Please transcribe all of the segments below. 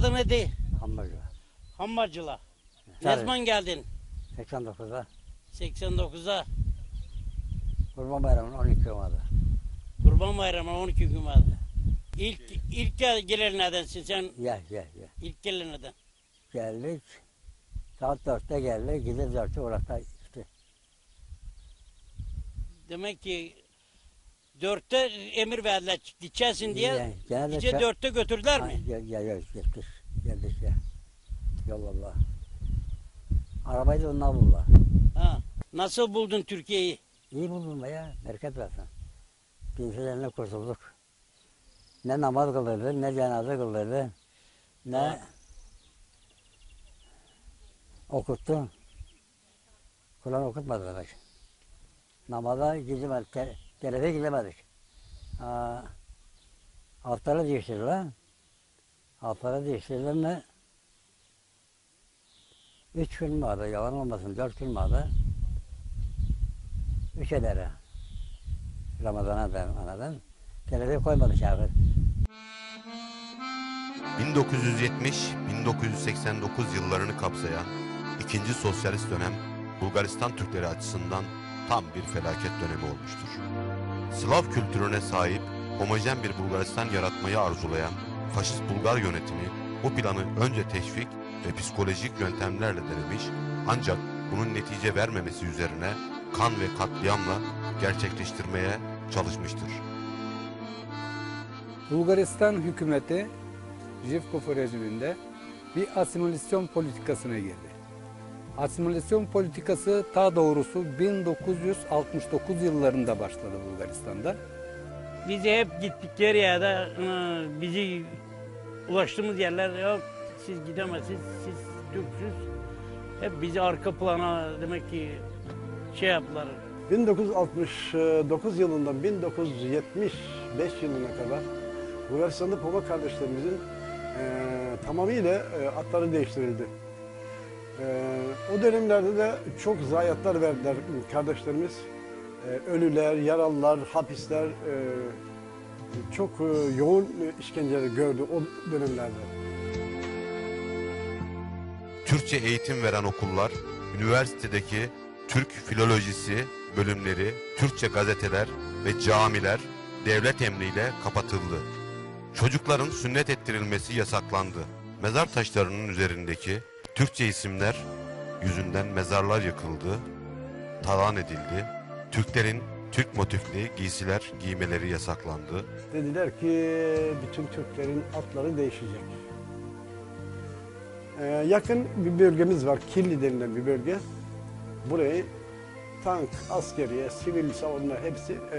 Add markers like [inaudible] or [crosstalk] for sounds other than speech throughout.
Adı neydi? Hamburger. Hammacıla. Ne zaman geldin? 89'da. 89'a Kurban Bayramı'nın 12 gün vardı. Kurban Bayramı 12 gün vardı. İlk ilk gel- gelen nedensin sen? Gel gel gel. İlk gelen neden? Geldik. Saat 4'te geldik. Gece 4'te uğrakta işte. Demek ki dörtte emir verdiler gideceksin diye. De Gece dörtte götürdüler mi? Gel gel gel. Gittik. Geldik ya. Yollallah. Arabayı da onlar buldular. Ha. Nasıl buldun Türkiye'yi? İyi buldum ya. Bereket versin. Kimselerine kurtulduk. Ne namaz kıldırdı, ne cenaze kıldırdı, ne Ha. okuttu. Kur'an okutmadı demek. Namaza gidemedik, te- telefe gidemedik. Aa, altları değiştirdiler. Altları değiştirdiler mi? Üç gün vardı, yalan olmasın, dört gün vardı. Üç edere. Ramazan'a da anadan. Telefe koymadı şahı. 1970-1989 yıllarını kapsayan ikinci sosyalist dönem Bulgaristan Türkleri açısından tam bir felaket dönemi olmuştur. Slav kültürüne sahip homojen bir Bulgaristan yaratmayı arzulayan faşist Bulgar yönetimi bu planı önce teşvik ve psikolojik yöntemlerle denemiş ancak bunun netice vermemesi üzerine kan ve katliamla gerçekleştirmeye çalışmıştır. Bulgaristan hükümeti Zhivkov rejiminde bir asimilasyon politikasına girdi. Asimilasyon politikası ta doğrusu 1969 yıllarında başladı Bulgaristan'da. Bizi hep gittikleri yerde bizi ulaştığımız yerler yok siz gidemezsiniz siz Türksüz. Hep bizi arka plana demek ki şey yaptılar. 1969 yılından 1975 yılına kadar Bulgaristan'da Poma kardeşlerimizin e, tamamıyla e, atları değiştirildi. E, o dönemlerde de çok zayiatlar verdiler kardeşlerimiz. E, ölüler, yaralılar, hapisler e, çok e, yoğun işkenceler gördü o dönemlerde. Türkçe eğitim veren okullar, üniversitedeki Türk filolojisi bölümleri, Türkçe gazeteler ve camiler devlet emriyle kapatıldı. Çocukların sünnet ettirilmesi yasaklandı. Mezar taşlarının üzerindeki Türkçe isimler yüzünden mezarlar yıkıldı, talan edildi. Türklerin Türk motifli giysiler giymeleri yasaklandı. Dediler ki bütün Türklerin atları değişecek. Ee, yakın bir bölgemiz var, Kirli denilen bir bölge. Burayı tank, askeriye, sivil savunma hepsi e,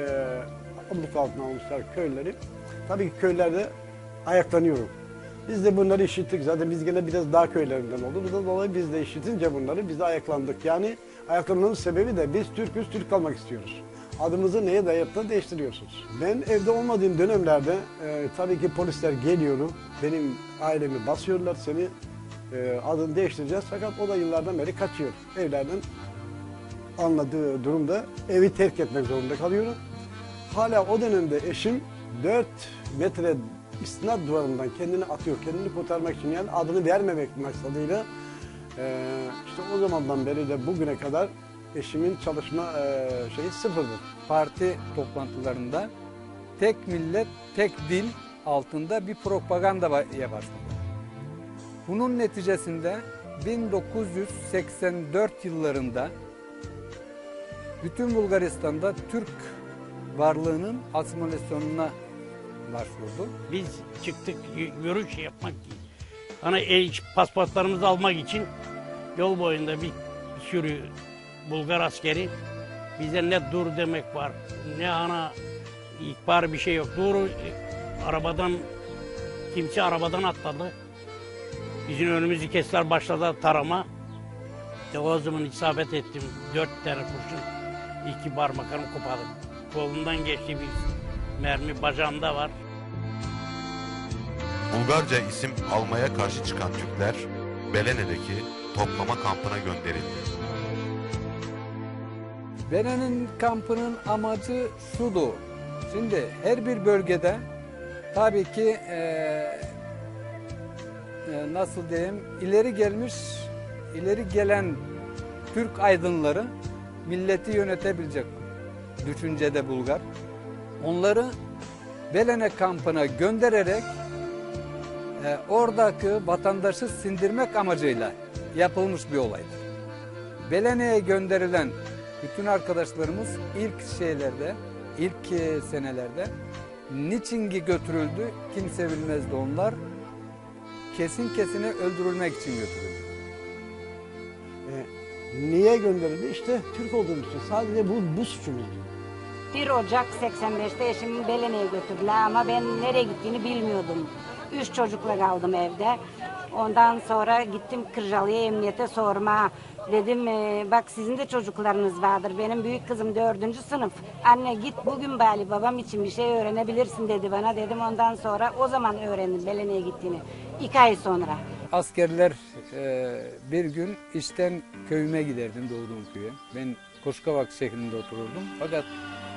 abluk altına almışlar köyleri. Tabii ki köylerde ayaklanıyorum. Biz de bunları işittik. Zaten biz gene biraz daha köylerinden olduk. Bundan dolayı biz de işitince bunları biz de ayaklandık. Yani ayaklanmamın sebebi de biz Türk'üz, Türk kalmak istiyoruz. Adımızı neye dayayıp da değiştiriyorsunuz. Ben evde olmadığım dönemlerde e, tabii ki polisler geliyordu. Benim ailemi basıyorlar seni e, adını değiştireceğiz. Fakat o da yıllardan beri kaçıyor. Evlerden anladığı durumda evi terk etmek zorunda kalıyorum. Hala o dönemde eşim 4 metre istinat duvarından kendini atıyor. Kendini kurtarmak için yani adını vermemek maksadıyla e, işte o zamandan beri de bugüne kadar eşimin çalışma e, şeyi sıfırdır. Parti toplantılarında tek millet, tek dil altında bir propaganda başladı. Bunun neticesinde 1984 yıllarında bütün Bulgaristan'da Türk varlığının asimilasyonuna başvurdu. Biz çıktık yürüyüş yapmak için. Hani el pasaportlarımızı almak için yol boyunda bir sürü Bulgar askeri bize ne dur demek var ne ana ihbar bir şey yok. Dur e, arabadan kimse arabadan atladı. Bizim önümüzü kestiler başladı tarama. İşte o zaman isabet ettim. Dört tane kurşun. iki parmaklarımı kopardım. Kolundan geçti bir mermi bacağımda var. Bulgarca isim almaya karşı çıkan Türkler Belene'deki toplama kampına gönderildi. Benenin kampının amacı şudur. Şimdi her bir bölgede tabii ki eee e, nasıl diyeyim ileri gelmiş, ileri gelen Türk aydınları milleti yönetebilecek düşüncede Bulgar. Onları Belene kampına göndererek e, oradaki vatandaşı sindirmek amacıyla yapılmış bir olaydır. Belene'ye gönderilen bütün arkadaşlarımız ilk şeylerde, ilk e, senelerde niçin götürüldü kimse bilmezdi onlar. Kesin kesine öldürülmek için götürüldü. E, niye gönderildi? İşte Türk olduğumuz için. Sadece bu, bu suçumuz. 1 Ocak 85'te eşimi Belene'ye götürdüler ama ben nereye gittiğini bilmiyordum. Üç çocukla kaldım evde. Ondan sonra gittim Kırcalı'ya emniyete sorma. Dedim "e, bak sizin de çocuklarınız vardır. Benim büyük kızım dördüncü sınıf. Anne git bugün bari babam için bir şey öğrenebilirsin dedi bana. Dedim ondan sonra o zaman öğrendim Belene'ye gittiğini. İki ay sonra. Askerler e, bir gün işten köyüme giderdim doğduğum köye. Ben Koşkavak şehrinde otururdum. Fakat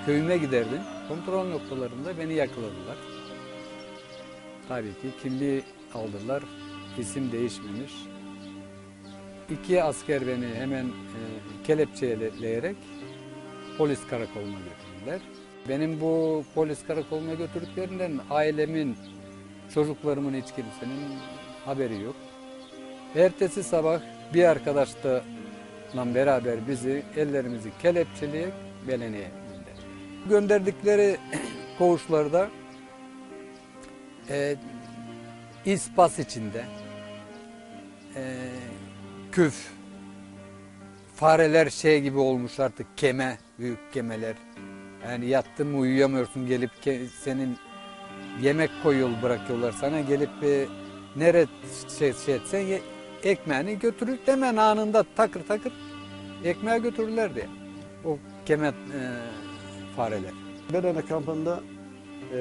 köyüme giderdim. Kontrol noktalarında beni yakaladılar. Tabii ki kimliği aldılar. İsim değişmemiş. İki asker beni hemen e, kelepçeleyerek polis karakoluna götürdüler. Benim bu polis karakoluna götürdüklerinden ailemin, çocuklarımın hiç kimsenin haberi yok. Ertesi sabah bir arkadaşla beraber bizi ellerimizi kelepçeleyip Belene'ye gönderdi. Gönderdikleri [clears throat] koğuşlarda e, ispas içinde e, küf, fareler şey gibi olmuş artık keme, büyük kemeler. Yani yattın mı uyuyamıyorsun gelip ke- senin yemek koyuyor bırakıyorlar sana gelip e, nere şey, şey etsen ye- ekmeğini götürür hemen anında takır takır ekmeği götürürlerdi. O kemet e, fareler. Belene kampında e,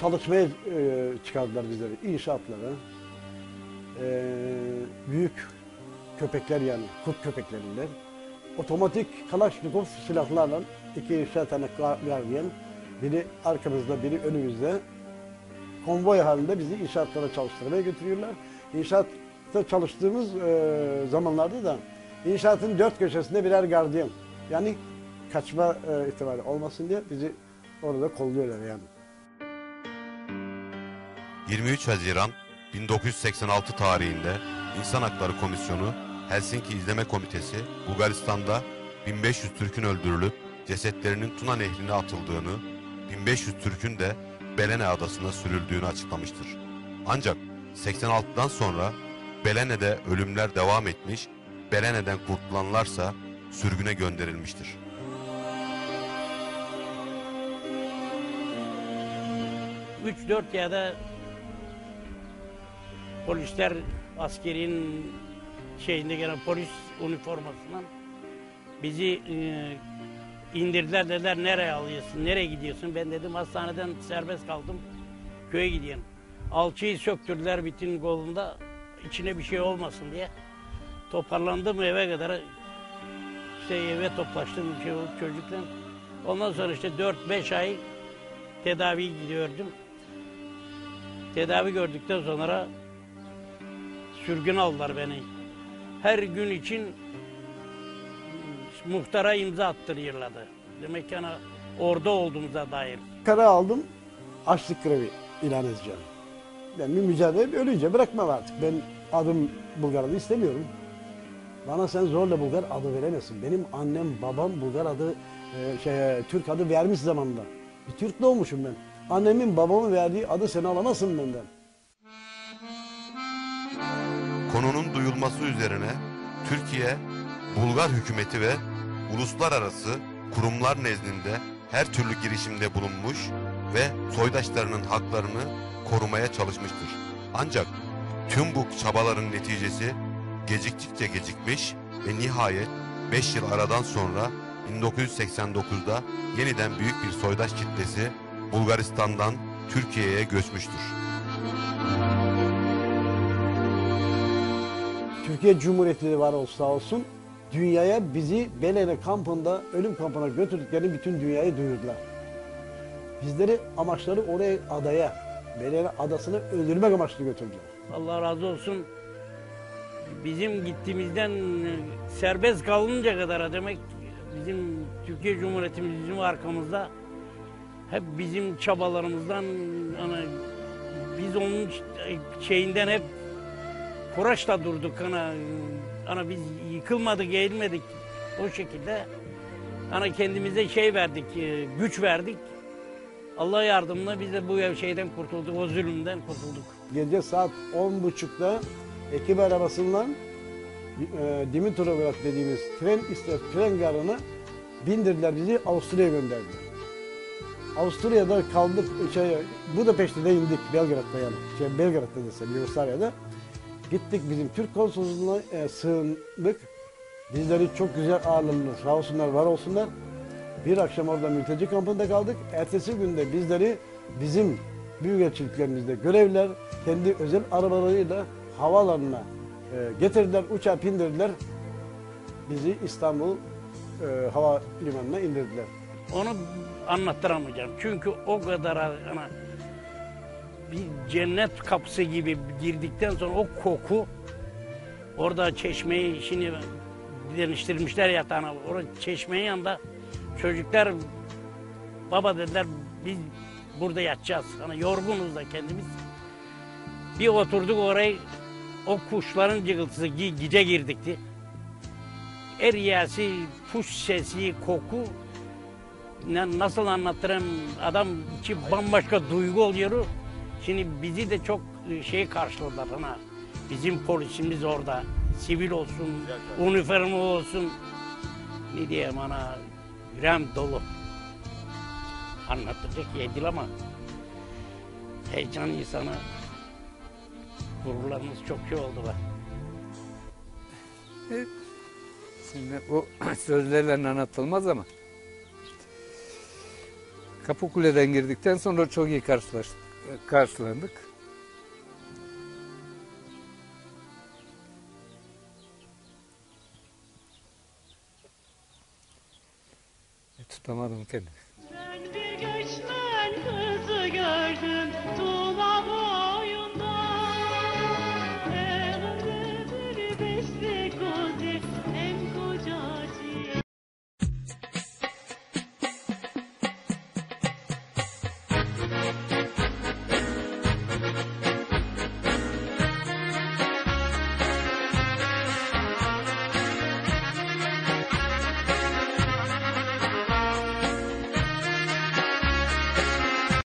çalışmaya e, çıkardılar bizleri. İnşaatlara. E, büyük köpekler yani, kurt köpeklerinden. Otomatik Kalaşnikov silahlarla iki üç tane gardiyan, biri arkamızda, biri önümüzde konvoy halinde bizi inşaatlara çalıştırmaya götürüyorlar. İnşaatta çalıştığımız e, zamanlarda da inşaatın dört köşesinde birer gardiyan. Yani kaçma e, ihtimali olmasın diye bizi orada kolluyorlar yani. 23 Haziran 1986 tarihinde İnsan Hakları Komisyonu Helsinki İzleme Komitesi Bulgaristan'da 1500 Türk'ün öldürülüp cesetlerinin Tuna Nehri'ne atıldığını, 1500 Türk'ün de Belene Adası'na sürüldüğünü açıklamıştır. Ancak 86'dan sonra Belene'de ölümler devam etmiş, Belene'den kurtulanlarsa sürgüne gönderilmiştir. Üç dört yerde polisler askerin şeyinde gene polis üniformasından bizi e, indirdiler dediler nereye alıyorsun nereye gidiyorsun ben dedim hastaneden serbest kaldım köye gidiyorum. Alçıyı söktürdüler bitin kolunda içine bir şey olmasın diye. Toparlandım eve kadar işte eve toplaştım şey oldu çocukla. Ondan sonra işte 4-5 ay tedavi gidiyordum. Tedavi gördükten sonra sürgün aldılar beni. Her gün için muhtara imza attırıyorlardı. Demek ki orada olduğumuza dair. Karar aldım, açlık grevi ilan edeceğim. Ben bir mücadele ölünce bırakmam artık. Ben adım Bulgar adı istemiyorum. Bana sen zorla Bulgar adı veremezsin. Benim annem babam Bulgar adı e, şey Türk adı vermiş zamanında. Bir Türk doğmuşum ben. Annemin babamın verdiği adı sen alamazsın benden. Konunun duyulması üzerine Türkiye, Bulgar hükümeti ve uluslararası kurumlar nezdinde her türlü girişimde bulunmuş ve soydaşlarının haklarını korumaya çalışmıştır. Ancak tüm bu çabaların neticesi geciktikçe gecikmiş ve nihayet 5 yıl aradan sonra 1989'da yeniden büyük bir soydaş kitlesi Bulgaristan'dan Türkiye'ye göçmüştür. Türkiye Cumhuriyeti var olsa olsun dünyaya bizi Belene kampında, ölüm kampına götürdüklerini bütün dünyaya duyurdular. Bizleri amaçları oraya adaya, Belene adasını öldürmek amaçlı götürdüler. Allah razı olsun. Bizim gittiğimizden e, serbest kalınca kadar demek bizim Türkiye Cumhuriyetimiz bizim arkamızda hep bizim çabalarımızdan hani biz onun şeyinden hep kuraçla durduk ana ana biz yıkılmadık eğilmedik o şekilde ana kendimize şey verdik e, güç verdik Allah yardımıyla biz de bu şeyden kurtulduk o zulümden kurtulduk. Gece saat 10.30'da ekip arabasından e, Dimitrovgrad dediğimiz tren istasyon, tren garına bindirdiler bizi Avusturya'ya gönderdiler. Avusturya'da kaldık, şey, Budapeşte'de de indik Belgrad'da yani. Şey, Belgrad'da desem Yugoslavya'da. Gittik bizim Türk konsolosluğuna e, sığındık. Bizleri çok güzel ağırladılar. Sağ olsunlar, var olsunlar. Bir akşam orada mülteci kampında kaldık. Ertesi günde bizleri bizim büyükelçiliklerimizde görevliler kendi özel arabalarıyla havalarına e, getirdiler, uçağa bindirdiler. Bizi İstanbul e, hava limanına indirdiler. Onu anlattıramayacağım. Çünkü o kadar ana bir cennet kapısı gibi girdikten sonra o koku orada çeşmeyi şimdi deniştirmişler yatağına. Orada çeşmenin yanında çocuklar baba dediler biz burada yatacağız. Hani yorgunuz da kendimiz. Bir oturduk orayı o kuşların cıgıltısı gece girdikti. Er yiyesi, kuş sesi, koku nasıl anlatırım adam içi bambaşka duygu oluyor. Şimdi bizi de çok e, şey karşıladılar ana. Bizim polisimiz orada. Sivil olsun, üniforma olsun. Ne diyeyim ana, yüreğim dolu. Anlatacak yer değil ama heyecan insana gururlarımız çok şey oldu be. Şimdi bu [clears throat] sözlerle anlatılmaz ama Kapıkule'den girdikten sonra çok iyi karşılaştık, karşılandık. E, Tutamadım kendimi.